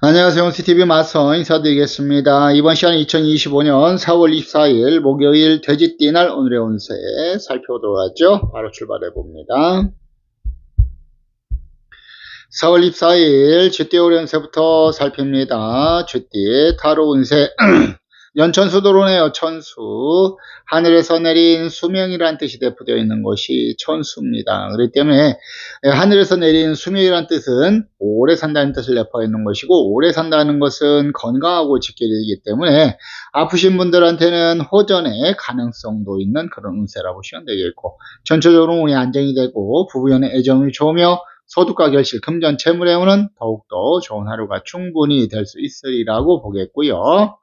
안녕하세요. CTV 마성 인사드리겠습니다. 이번 시간은 2025년 4월 24일 목요일 돼지띠 날 오늘의 운세 살펴보도록 하죠. 바로 출발해 봅니다. 4월 24일 쥐띠 오련세부터 살핍니다. 쥐띠 타로 운세 연천수 도로네요. 천수 하늘에서 내린 수명이란 뜻이 대표되어 있는 것이 천수입니다. 그렇기 때문에 하늘에서 내린 수명이란 뜻은 오래 산다는 뜻을 내포하고 있는 것이고 오래 산다는 것은 건강하고 직결이기 때문에 아프신 분들한테는 호전의 가능성도 있는 그런 운세라고 보시면 되겠고 전체적으로 운이 안정이 되고 부부연의 애정이 좋으며 소득과 결실, 금전, 채물의 운은 더욱더 좋은 하루가 충분히 될 수 있으리라고 보겠고요.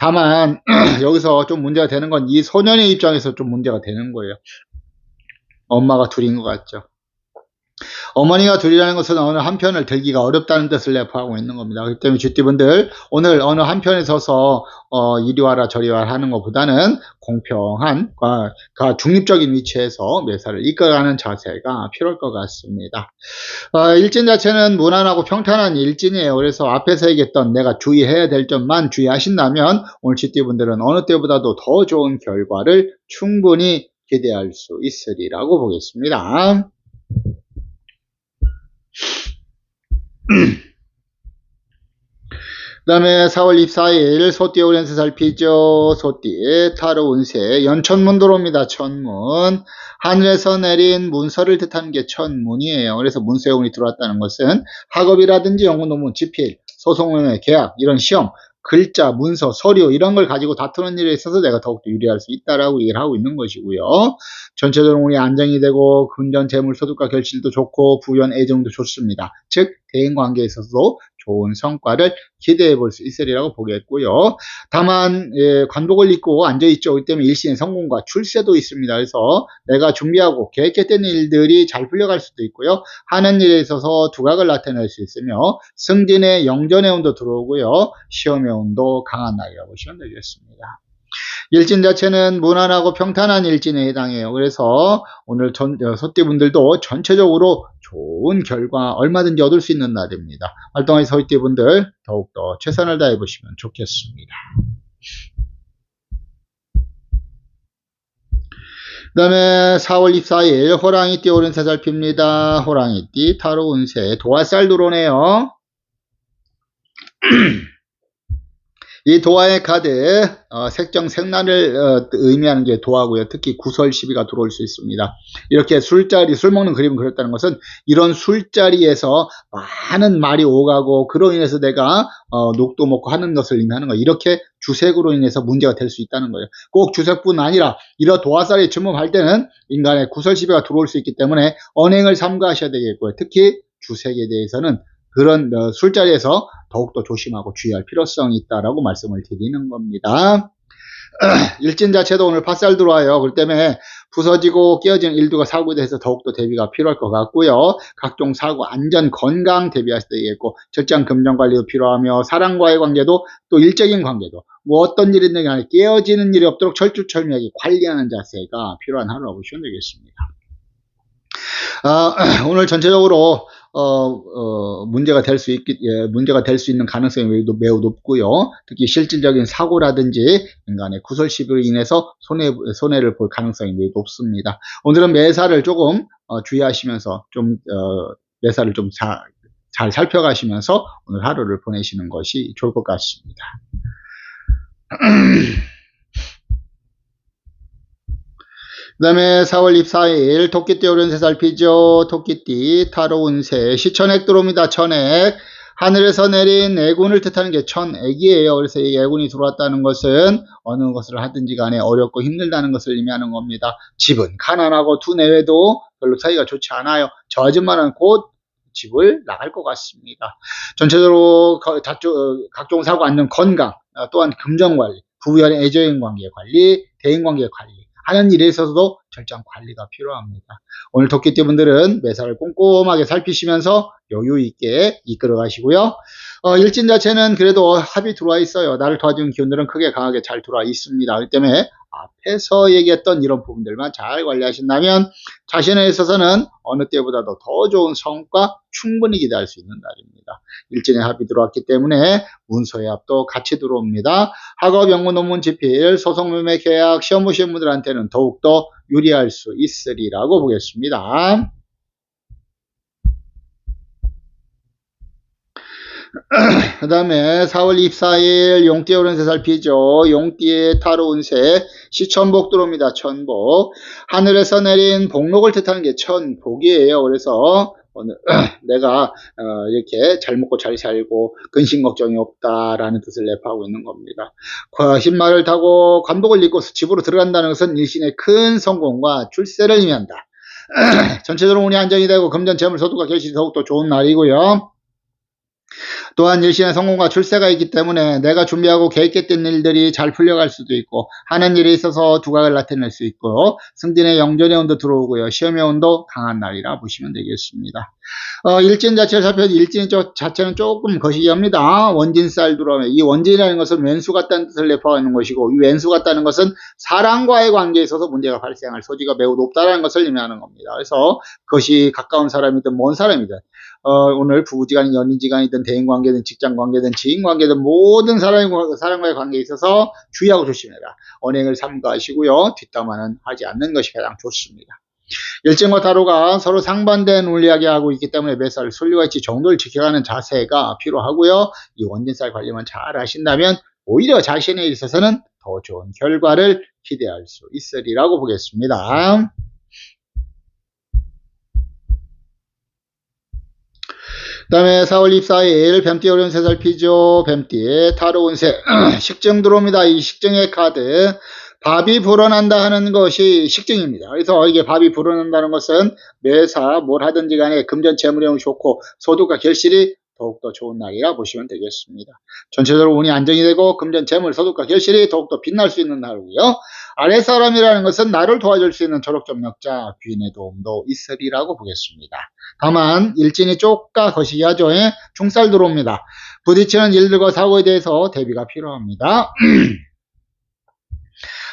다만 여기서 좀 문제가 되는 건 이 소년의 입장에서 좀 문제가 되는 거예요. 엄마가 둘인 것 같죠. 어머니가 둘이라는 것은 어느 한편을 들기가 어렵다는 뜻을 내포하고 있는 겁니다. 그렇기 때문에 쥐띠분들 오늘 어느 한편에 서서 어, 이리 와라 저리 와라 하는 것보다는 공평한 과 중립적인 위치에서 매사를 이끌어가는 자세가 필요할 것 같습니다. 어, 일진 자체는 무난하고 평탄한 일진이에요. 그래서 앞에서 얘기했던 내가 주의해야 될 점만 주의하신다면 오늘 쥐띠분들은 어느 때보다도 더 좋은 결과를 충분히 기대할 수 있으리라고 보겠습니다. 그 다음에 4월 24일 소띠 오렌스 살피죠. 소띠 타로 운세 연천문 도로입니다. 천문 하늘에서 내린 문서를 뜻하는 게 천문이에요. 그래서 문서에 운이 들어왔다는 것은 학업이라든지 연구 논문, 집필, 소송의 계약 이런 시험 글자, 문서, 서류 이런 걸 가지고 다투는 일에 있어서 내가 더욱더 유리할 수 있다라고 얘기를 하고 있는 것이고요. 전체적으로 우리 안정이 되고 금전, 재물, 소득과 결실도 좋고 부연, 애정도 좋습니다. 즉 대인 관계에 있어서도 좋은 성과를 기대해 볼 수 있으리라고 보겠고요. 다만 예, 관복을 입고 앉아 있죠. 그 때문에 일시의 성공과 출세도 있습니다. 그래서 내가 준비하고 계획했던 일들이 잘 풀려갈 수도 있고요. 하는 일에 있어서 두각을 나타낼 수 있으며 승진의 영전의 운도 들어오고요. 시험의 운도 강한 날이라고 보시면 되겠습니다. 일진 자체는 무난하고 평탄한 일진에 해당해요. 그래서 오늘 전, 어, 소띠분들도 전체적으로 좋은 결과 얼마든지 얻을 수 있는 날입니다. 활동의 소띠분들 더욱더 최선을 다해 보시면 좋겠습니다. 그 다음에 4월 24일 호랑이띠 오른세 살핍니다. 호랑이띠 타로 운세 도화살 들어오네요. 이 도화의 카드 어, 색정 색날을 어, 의미하는 게 도화고요. 특히 구설 시비가 들어올 수 있습니다. 이렇게 술자리 술 먹는 그림을 그렸다는 것은 이런 술자리에서 많은 말이 오가고 그로 인해서 내가 어, 녹도 먹고 하는 것을 의미하는 거예요. 이렇게 주색으로 인해서 문제가 될 수 있다는 거예요. 꼭 주색뿐 아니라 이런 도화살이 주목할 때는 인간의 구설 시비가 들어올 수 있기 때문에 언행을 삼가하셔야 되겠고요. 특히 주색에 대해서는 그런 어, 술자리에서 더욱더 조심하고 주의할 필요성이 있다라고 말씀을 드리는 겁니다. 일진 자체도 오늘 파살 들어와요. 그렇기 때문에 부서지고 깨어진 일두가 사고에 대해서 더욱더 대비가 필요할 것 같고요. 각종 사고, 안전, 건강 대비하셔야 되겠고 철저한 금전 관리도 필요하며 사랑과의 관계도 또 일적인 관계도 뭐 어떤 일이든 간에 깨어지는 일이 없도록 철두철미하게 관리하는 자세가 필요한 하루라고 보시면 되겠습니다. 아, 오늘 전체적으로 어, 어, 문제가 될 수 있기, 예, 문제가 될 수 있는 가능성이 매우, 매우 높고요. 특히 실질적인 사고라든지 인간의 구설 시비로 인해서 손해, 손해를 볼 가능성이 매우 높습니다. 오늘은 매사를 조금 어, 주의하시면서 좀, 어, 매사를 좀 자, 잘 살펴가시면서 오늘 하루를 보내시는 것이 좋을 것 같습니다. 그 다음에 4월 24일 토끼띠 오른세 살피죠. 토끼띠 타로 운세 시천액 들어옵니다. 천액 하늘에서 내린 애군을 뜻하는 게 천액이에요. 그래서 이 애군이 들어왔다는 것은 어느 것을 하든지 간에 어렵고 힘들다는 것을 의미하는 겁니다. 집은 가난하고 두 내외도 별로 사이가 좋지 않아요. 저 아줌마는 곧 집을 나갈 것 같습니다. 전체적으로 각종 사고 안전 건강 또한 금전관리 부부간의 애정인 관계 관리 대인 관계 관리 하는 일에 있어서도 철저한 관리가 필요합니다. 오늘 도끼띠 분들은 매사를 꼼꼼하게 살피시면서 여유 있게 이끌어 가시고요. 어, 일진 자체는 그래도 합이 들어와 있어요. 나를 도와주는 기운들은 크게 강하게 잘 들어와 있습니다. 그렇기 때문에 앞에서 얘기했던 이런 부분들만 잘 관리하신다면 자신에 있어서는 어느 때보다도 더 좋은 성과 충분히 기대할 수 있는 날입니다. 일진의 합이 들어왔기 때문에 문서의 합도 같이 들어옵니다. 학업, 연구, 논문, 집필, 소송, 매매, 계약, 시험 보시는 분들한테는 더욱더 유리할 수 있으리라고 보겠습니다. 그 다음에 4월 24일 용띠 오른세 살피죠. 용띠의 타로 운세 시천복 들어옵니다. 천복. 하늘에서 내린 복록을 뜻하는 게 천복이에요. 그래서 오늘 내가 어, 이렇게 잘 먹고 잘 살고 근심 걱정이 없다라는 뜻을 내포하고 있는 겁니다. 흰말을 타고 관복을 입고 집으로 들어간다는 것은 일신의 큰 성공과 출세를 의미한다. 전체적으로 운이 안정이 되고 금전 재물 소득과 결실이 더욱더 좋은 날이고요. 또한 일신의 성공과 출세가 있기 때문에 내가 준비하고 계획했던 일들이 잘 풀려갈 수도 있고 하는 일에 있어서 두각을 나타낼 수 있고 승진의 영전의 운도 들어오고요. 시험의 운도 강한 날이라 보시면 되겠습니다. 어, 일진 자체를 살펴도 일진 자체는 조금 거시기합니다. 원진쌀 들어오면 이 원진이라는 것은 왼수 같다는 뜻을 내포하고 있는 것이고 이 왼수 같다는 것은 사람과의 관계에 있어서 문제가 발생할 소지가 매우 높다는 것을 의미하는 겁니다. 그래서 그것이 가까운 사람이든 먼 사람이든 어, 오늘 부부지간이든 연인지간이든 대인관계든 직장관계든 지인관계든 모든 사람과, 사람과의 관계에 있어서 주의하고 조심해라. 언행을 삼가하시고요. 뒷담화는 하지 않는 것이 가장 좋습니다. 일진과 타로가 서로 상반된 논리하게 하고 있기 때문에 매살 있지 정도를 지켜가는 자세가 필요하고요. 이 원진살 관리만 잘 하신다면 오히려 자신에 있어서는 더 좋은 결과를 기대할 수 있으리라고 보겠습니다. 그 다음에 4월 24일 뱀띠 어려운 세살 피죠. 뱀띠 타로 운세 식증 들어옵니다. 이 식증의 카드 밥이 불어난다 하는 것이 식증입니다. 그래서 이게 밥이 불어난다는 것은 매사 뭘 하든지 간에 금전 재물형이 좋고 소득과 결실이 더욱더 좋은 날이라 보시면 되겠습니다. 전체적으로 운이 안정이 되고 금전 재물 소득과 결실이 더욱더 빛날 수 있는 날이고요. 아랫사람이라는 것은 나를 도와줄 수 있는 졸업점력자 귀인의 도움도 있으리라고 보겠습니다. 다만 일진이 하죠. 예? 중살 들어옵니다. 부딪히는 일들과 사고에 대해서 대비가 필요합니다.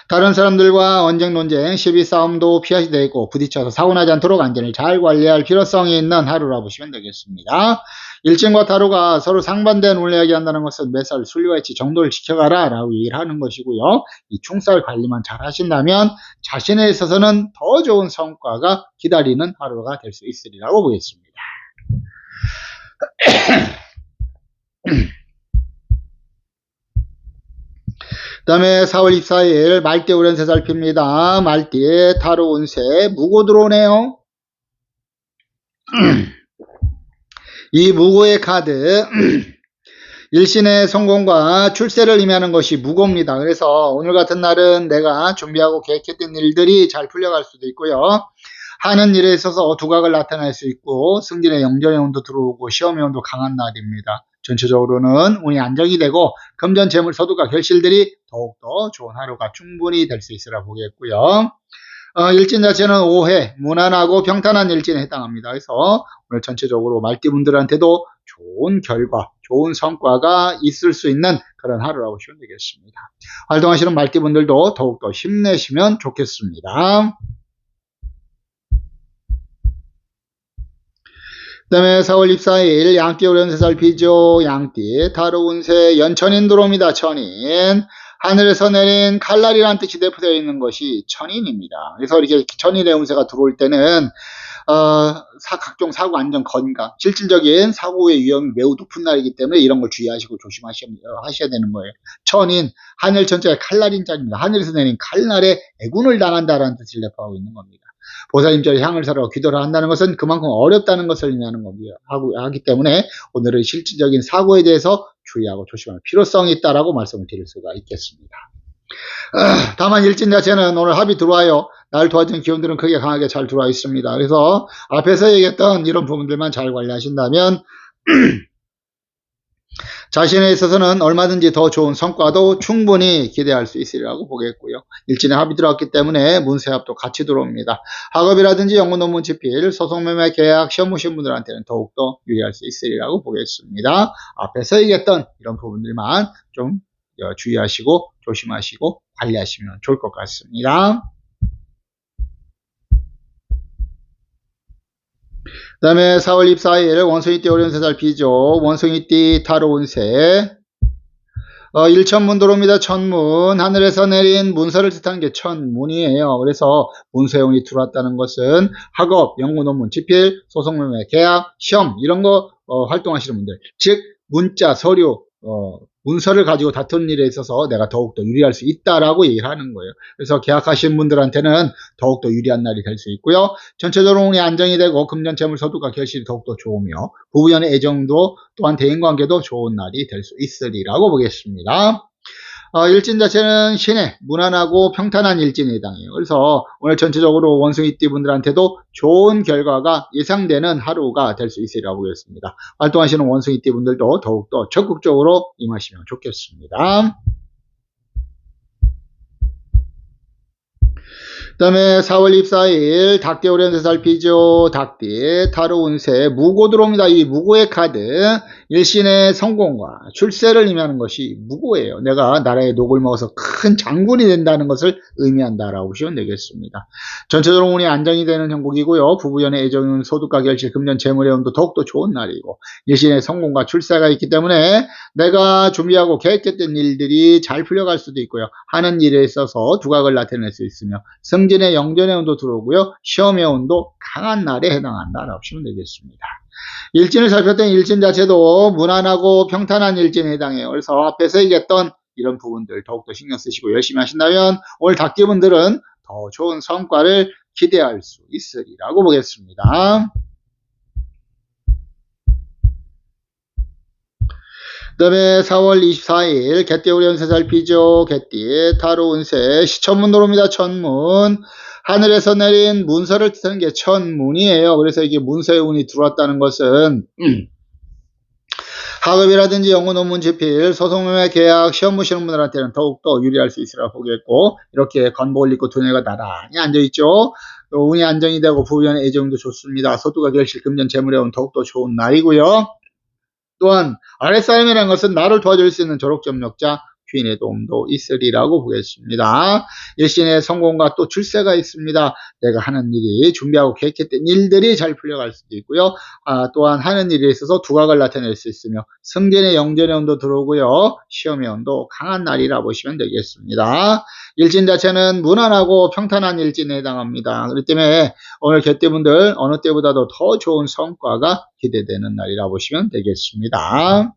다른 사람들과 언쟁 논쟁, 시비 싸움도 피하시 되고 부딪혀서 사고 나지 않도록 안전을 잘 관리할 필요성이 있는 하루라 보시면 되겠습니다. 일진과 타로가 서로 상반된 운을 이야기한다는 것은 매살 순리와 이치 정도를 지켜가라 라고 얘기를 하는 것이고요. 이 충살 관리만 잘 하신다면 자신에 있어서는 더 좋은 성과가 기다리는 하루가 될 수 있으리라고 보겠습니다. 그 다음에 4월 24일 말띠 오련세 살핍니다. 말띠 타로 운세 무고 들어오네요. 이 무고의 카드 일신의 성공과 출세를 의미하는 것이 무고입니다. 그래서 오늘 같은 날은 내가 준비하고 계획했던 일들이 잘 풀려갈 수도 있고요. 하는 일에 있어서 두각을 나타낼 수 있고 승진의 영전의 운도 들어오고 시험의 운도 강한 날입니다. 전체적으로는 운이 안정이 되고 금전 재물 소득과 결실들이 더욱더 좋은 하루가 충분히 될 수 있으라 보겠고요. 어, 일진 자체는 5회 무난하고 평탄한 일진에 해당합니다. 그래서 오늘 전체적으로 말띠분들한테도 좋은 결과, 좋은 성과가 있을 수 있는 그런 하루라고 보시면 되겠습니다. 활동하시는 말띠분들도 더욱더 힘내시면 좋겠습니다. 그 다음에 4월 24일 양띠 오련세살 비죠. 양띠 타로 운세 연천인 들어옵니다. 천인 하늘에서 내린 칼날이라는 뜻이 내포되어 있는 것이 천인입니다. 그래서 이렇게 천인의 운세가 들어올 때는 어, 사, 각종 사고 안전 건강, 실질적인 사고의 위험이 매우 높은 날이기 때문에 이런 걸 주의하시고 조심하셔야 되는 거예요. 천인, 하늘 전체가 칼날인 자입니다. 하늘에서 내린 칼날에 애군을 당한다라는 뜻을 내포하고 있는 겁니다. 보살님처럼 향을 사러 기도를 한다는 것은 그만큼 어렵다는 것을 의미하는 겁니다. 하고, 하기 때문에 오늘은 실질적인 사고에 대해서 주의하고 조심할 필요성이 있다라고 말씀을 드릴 수가 있겠습니다. 아, 다만 일진 자체는 오늘 합이 들어와요. 날 도와주는 기운들은 크게 강하게 잘 들어와 있습니다. 그래서 앞에서 얘기했던 이런 부분들만 잘 관리하신다면 자신에 있어서는 얼마든지 더 좋은 성과도 충분히 기대할 수 있으리라고 보겠고요. 일진에 합이 들어왔기 때문에 문세합도 같이 들어옵니다. 학업이라든지 연구 논문 집필, 소송매매 계약, 시험 보신 분들한테는 더욱더 유리할 수 있으리라고 보겠습니다. 앞에서 얘기했던 이런 부분들만 좀 어, 주의하시고 조심하시고 관리하시면 좋을 것 같습니다. 그 다음에 4월 24일 원숭이띠 오련세 살피죠. 원숭이띠 타로 운세. 어, 일천문 들어옵니다. 천문. 하늘에서 내린 문서를 뜻하는 게 천문이에요. 그래서 문서용이 들어왔다는 것은 학업, 연구 논문, 집필, 소송매매, 계약, 시험 이런 거 어, 활동하시는 분들. 즉 문자, 서류, 어, 문서를 가지고 다투는 일에 있어서 내가 더욱더 유리할 수 있다라고 얘기를 하는 거예요. 그래서 계약하신 분들한테는 더욱더 유리한 날이 될 수 있고요. 전체적으로 운이 안정이 되고 금전 재물 소득과 결실이 더욱더 좋으며 부부연의 애정도 또한 대인관계도 좋은 날이 될 수 있으리라고 보겠습니다. 어, 일진 자체는 신의 무난하고 평탄한 일진에 해당해요. 그래서 오늘 전체적으로 원숭이띠 분들한테도 좋은 결과가 예상되는 하루가 될 수 있으리라고 보겠습니다. 활동하시는 원숭이띠 분들도 더욱더 적극적으로 임하시면 좋겠습니다. 그 다음에 4월 24일 닭띠 오련세 살피죠. 닭띠 타로 운세 무고 들어옵니다. 이 무고의 카드 일신의 성공과 출세를 의미하는 것이 무고예요. 내가 나라의 녹을 먹어서 큰 장군이 된다는 것을 의미한다라고 보시면 되겠습니다. 전체적으로 운이 안정이 되는 형국이고요. 부부연의 애정은 소득과 결실, 금전, 재물의 운도 더욱더 좋은 날이고 일신의 성공과 출세가 있기 때문에 내가 준비하고 계획했던 일들이 잘 풀려갈 수도 있고요. 하는 일에 있어서 두각을 나타낼 수 있으며 승 진의 영전의 운도 들어오고요. 시험의 운도 강한 날에 해당한다라고 보시면 되겠습니다. 일진을 살폈던 일진 자체도 무난하고 평탄한 일진에 해당해요. 그래서 앞에서 얘기했던 이런 부분들 더욱더 신경 쓰시고 열심히 하신다면 올 닭기분들은 더 좋은 성과를 기대할 수 있으리라고 보겠습니다. 그 다음에 4월 24일 개띠 우리 연세 살피죠. 개띠 타로 운세 시천문 도로입니다. 천문 하늘에서 내린 문서를 뜻하는 게 천문이에요. 그래서 이게 문서의 운이 들어왔다는 것은 음, 학업이라든지 영어 논문 집필, 소송매매 계약, 시험 보시는 분들한테는 더욱더 유리할 수 있으라 보겠고 이렇게 건복을 입고 두뇌가 나란히 앉아있죠. 운이 안정이 되고 부부연의 애정도 좋습니다. 소득과 결실, 금전, 재물에 온 더욱더 좋은 날이고요. 또한 아랫사람이라는 것은 나를 도와줄 수 있는 졸업점력자, 귀인의 도움도 있으리라고 보겠습니다. 일신의 성공과 또 출세가 있습니다. 내가 하는 일이 준비하고 계획했던 일들이 잘 풀려갈 수도 있고요. 아, 또한 하는 일에 있어서 두각을 나타낼 수 있으며 승진의 영전의 온도 들어오고요. 시험의 온도 강한 날이라 보시면 되겠습니다. 일진 자체는 무난하고 평탄한 일진에 해당합니다. 그렇기 때문에 오늘 개띠분들 어느 때보다도 더 좋은 성과가 기대되는 날이라 보시면 되겠습니다.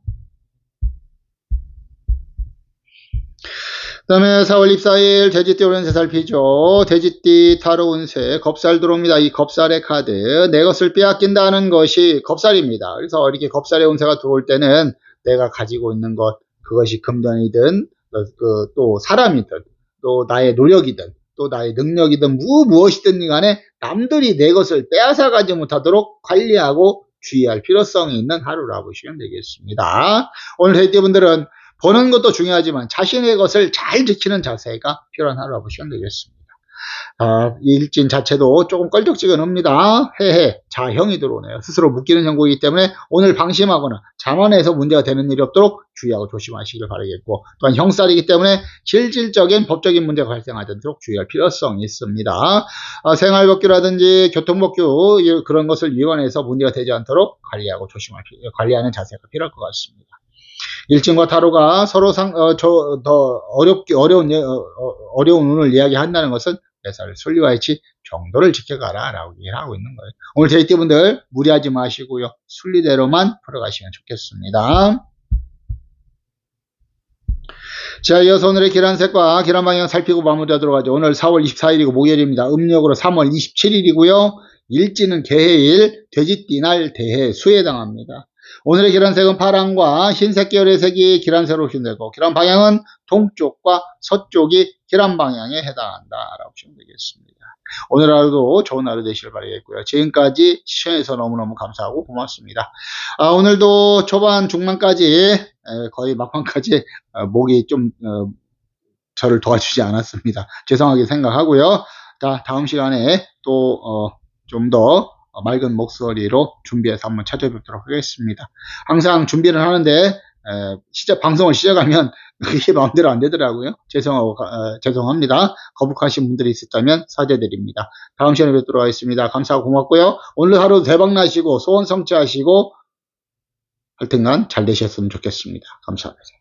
그 다음에 4월 24일 돼지띠 오른세 살피죠. 돼지띠 타로 운세 겁살 들어옵니다. 이 겁살의 카드 내 것을 빼앗긴다는 것이 겁살입니다. 그래서 이렇게 겁살의 운세가 들어올 때는 내가 가지고 있는 것 그것이 금전이든 그, 또 사람이든 또 나의 노력이든 또 나의 능력이든 무, 무엇이든 간에 남들이 내 것을 빼앗아 가지 못하도록 관리하고 주의할 필요성이 있는 하루라고 보시면 되겠습니다. 오늘 돼지분들은 보는 것도 중요하지만 자신의 것을 잘 지키는 자세가 필요한 하루라고 보시면 되겠습니다. 아, 일진 자체도 조금 껄쩍지근합니다. 해해 자형이 들어오네요. 스스로 묶이는 형국이기 때문에 오늘 방심하거나 자만해서 문제가 되는 일이 없도록 주의하고 조심하시길 바라겠고 또한 형살이기 때문에 실질적인 법적인 문제가 발생하지 않도록 주의할 필요성이 있습니다. 아, 생활법규라든지 교통법규 그런 것을 위반해서 문제가 되지 않도록 관리하고 조심할 관리하는 자세가 필요할 것 같습니다. 일진과 타로가 서로 상, 어, 저, 더 어렵게, 어려운, 어, 어, 어려운 운을 이야기한다는 것은 매사를 순리와 이치 정도를 지켜가라 라고 얘기하고 있는 거예요. 오늘 데이트분들 무리하지 마시고요. 순리대로만 풀어가시면 좋겠습니다. 자, 이어서 오늘의 기란색과 기란 방향 살피고 마무리하도록 하죠. 오늘 4월 24일이고 목요일입니다. 음력으로 3월 27일이고요. 일지는 개해일, 돼지띠날 대해 수에 해당합니다. 오늘의 기란색은 파랑과 흰색 계열의 색이 기란색으로 표현되고 기란 방향은 동쪽과 서쪽이 기란 방향에 해당한다 라고 보시면 되겠습니다. 오늘 하루도 좋은 하루 되시길 바라겠고요. 지금까지 시청해서 너무너무 감사하고 고맙습니다. 아, 오늘도 초반 중반까지 에, 거의 막판까지 어, 목이 좀 어, 저를 도와주지 않았습니다. 죄송하게 생각하고요. 자, 다음 시간에 또 좀더 맑은 목소리로 준비해서 한번 찾아뵙도록 하겠습니다. 항상 준비를 하는데 에, 시작 방송을 시작하면 그게 마음대로 안 되더라고요. 죄송하고 어, 죄송합니다. 거북하신 분들이 있었다면 사죄드립니다. 다음 시간에 뵙도록 하겠습니다. 감사하고 고맙고요. 오늘 하루 대박 나시고 소원 성취하시고 하여튼간 잘 되셨으면 좋겠습니다. 감사합니다.